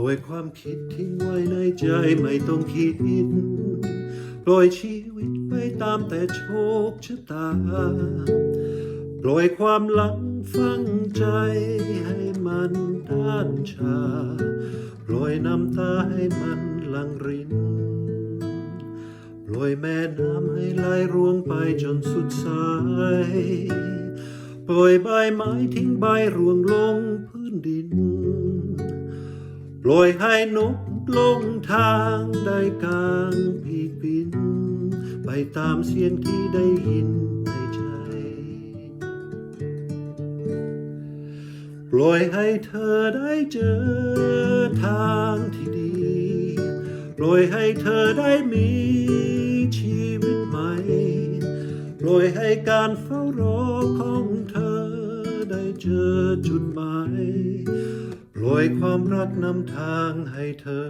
ล่อยความคิดทิ้งไว้ในใจไม่ต้องคิด ปล่อยชีวิตไปตามแต่โชคชะตา ปล่อยความหลังฝังใจให้มันด้านชา ปล่อยน้ำตาให้มันหลังริน ปล่อยแม่น้ำให้ไหลร่วงไปจนสุดสาย ปล่อยใบไม้ทิ้งใบร่วงลงพื้นดิน ปล่อยให้นกลงทางได้กลางปีกบิน ไปตามเสียงที่ได้ยินในใจปล่อยให้เธอได้เจอทางที่ดีปล่อยให้เธอได้มีชีวิตใหม่ปล่อยให้การเฝ้ารอของเธอ ได้เจอจุดหมายปล่อยความรักนำทางให้เธอ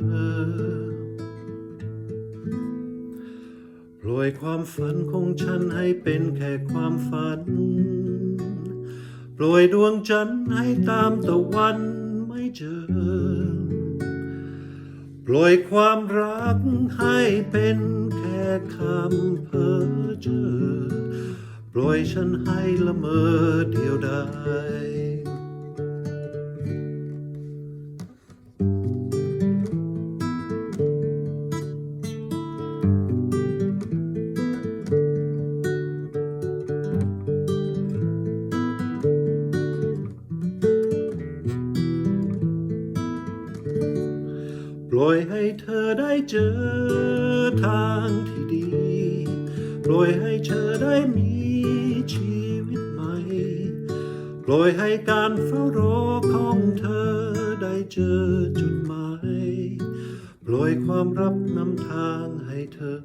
ปล่อยความฝันของฉันให้เป็นแค่ความฝันปล่อยดวงจันทร์ให้ตามตะวันไม่เจอปล่อยความรักให้เป็นแค่คำเพ้อเจ้อ ปล่อยฉันให้ละเมอเดียวดายปล่อยให้เธอได้เจอทางที่ดี ปล่อยให้เธอ ล่อยให้การเฝ้ารอของเธอได้เจอจุดหมายปล่อยความรับนำทางให้เธอ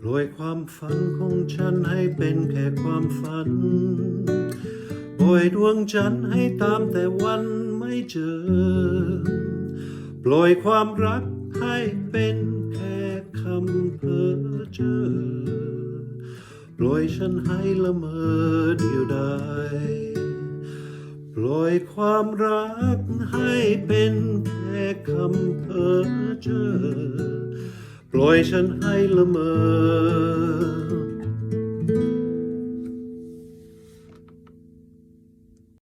ปล่อยความฝันของฉันให้เป็นแค่ความฝันปล่อยดวงจันทร์ให้ตามแต่วันไม่เจอ ปล่อยความรักให้เป็นแค่คำเพ้อเจ้อ ล่อยฉันให้ละเมอเดียวดายปล่อยความรักให้เป็นแค่คำเพ้อเจ้อปล่อยฉันให้ละเมอ